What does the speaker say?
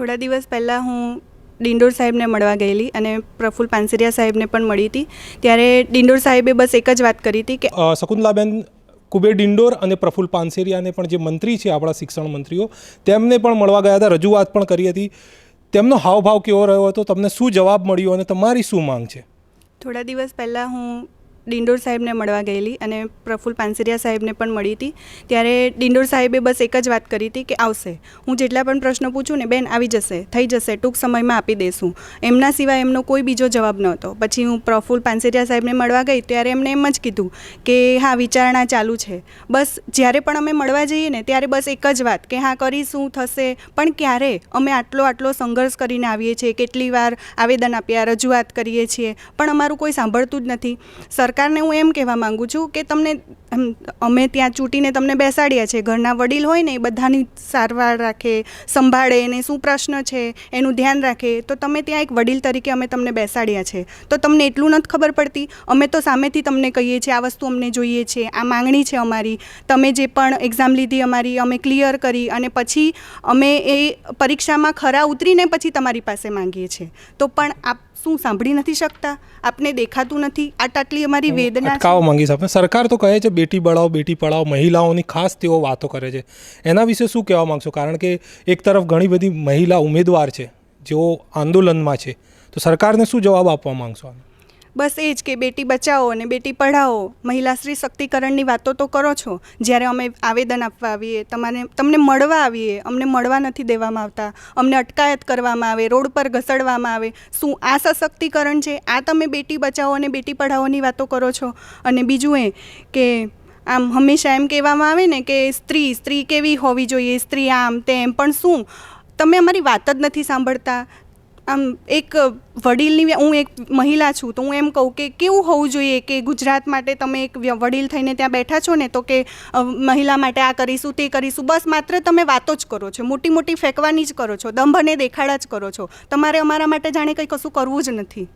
થોડા દિવસ પહેલાં હું ડિંડોર સાહેબને મળવા ગયેલી અને પ્રફુલ પાનસરિયા સાહેબને પણ મળી હતી. ત્યારે ડિંડોર સાહેબે બસ એક જ વાત કરી હતી કે શકુંતલાબેન કુબેર ડિંડોર અને પ્રફુલ્લ પાનસેરિયાને પણ જે મંત્રી છે આપણા શિક્ષણ મંત્રીઓ તેમને પણ મળવા ગયા હતા રજૂઆત પણ કરી હતી. તેમનો હાવભાવ કેવો રહ્યો હતો? તમને શું જવાબ મળ્યો અને તમારી શું માંગ છે? થોડા દિવસ પહેલાં હું ડિંડોર સાહેબને મળવા ગયેલી અને પ્રફુલ પાનસરિયા સાહેબને પણ મળી હતી. ત્યારે ડિંડોર સાહેબે બસ એક જ વાત કરી હતી કે આવશે. હું જેટલા પણ પ્રશ્નો પૂછું ને બેન આવી જશે, થઈ જશે, ટૂંક સમયમાં આપી દઈશું એમના સિવાય એમનો કોઈ બીજો જવાબ નહોતો. પછી હું પ્રફુલ પાનસરિયા સાહેબને મળવા ગઈ ત્યારે એમણે એમ જ કીધું કે હા, વિચારણા ચાલુ છે. બસ જ્યારે પણ અમે મળવા જઈએ ને ત્યારે બસ એક જ વાત કે હા કરીશું થશે? પણ ક્યારે? અમે આટલો આટલો સંઘર્ષ કરીને આવીએ છીએ, કેટલી વાર આવેદન આપ્યા, રજૂઆત કરીએ છીએ, પણ અમારું કોઈ સાંભળતું જ નથી. સરકારને હું એમ કહેવા માંગુ છું કે તમને અમે ત્યાં ચૂંટીને તમને બેસાડ્યા છે. ઘરના વડીલ હોય ને એ બધાની સારવાર રાખે, સંભાળે એને શું પ્રશ્ન છે એનું ધ્યાન રાખે. તો તમે ત્યાં એક વડીલ તરીકે અમે તમને બેસાડ્યા છે. તો તમને એટલું નથી ખબર પડતી. અમે તો સામેથી તમને કહીએ છીએ, આ વસ્તુ અમને જોઈએ છે, આ માંગણી છે અમારી. તમે જે પણ એક્ઝામ લીધી અમારી, અમે ક્લિયર કરી અને પછી અમે એ પરીક્ષામાં ખરા ઉતરીને પછી તમારી પાસે માંગીએ છીએ. તો પણ આપ શું સાંભળી નથી શકતા? આપને દેખાતું નથી. આ ટાટલી અમારી વેદના અટકાવવા માંગીશ આપણે સરકાર તો કહે છે બેટી બળાવો બેટી પઢાઓ મહિલાઓની ખાસ તેઓ વાતો કરે છે. એના વિશે શું કહેવા માંગશો? કારણ કે એક તરફ ઘણી બધી મહિલા ઉમેદવાર છે જેઓ આંદોલનમાં છે. તો સરકારને શું જવાબ આપવા માંગશો આને? બસ એ જ કે બેટી બચાવો અને બેટી પઢાઓ. મહિલા શ્રી શક્તિકરણની વાતો તો કરો છો. જ્યારે અમે આવેદન આપવા આવીએ, તમારે તમને મળવા આવીએ, અમને મળવા નથી દેવામાં આવતા. અમને અટકાયત કરવામાં આવે, રોડ પર ઘસડવામાં આવે. શું આ સશક્તિકરણ છે? આ તમે બેટી બચાવો અને બેટી પઢાઓની વાતો કરો છો. અને બીજું એ કે આમ હંમેશા એમ કહેવામાં આવે ને કે સ્ત્રી સ્ત્રી કેવી હોવી જોઈએ? સ્ત્રી આમ તેમ. પણ શું? તમે અમારી વાત જ નથી સાંભળતા. આમ એક વડીલની હું એક મહિલા છું, તો હું એમ કહું કે કેવું હોવું જોઈએ કે ગુજરાત માટે તમે એક વડીલ થઈને ત્યાં બેઠા છો ને તો કે મહિલા માટે આ કરીશું, તે કરીશું, બસ માત્ર તમે વાતો જ કરો છો મોટી મોટી ફેંકવાની જ કરો છો દંભને દેખાડા જ કરો છો. તમારે અમારા માટે જાણે કંઈ કશું કરવું જ નથી.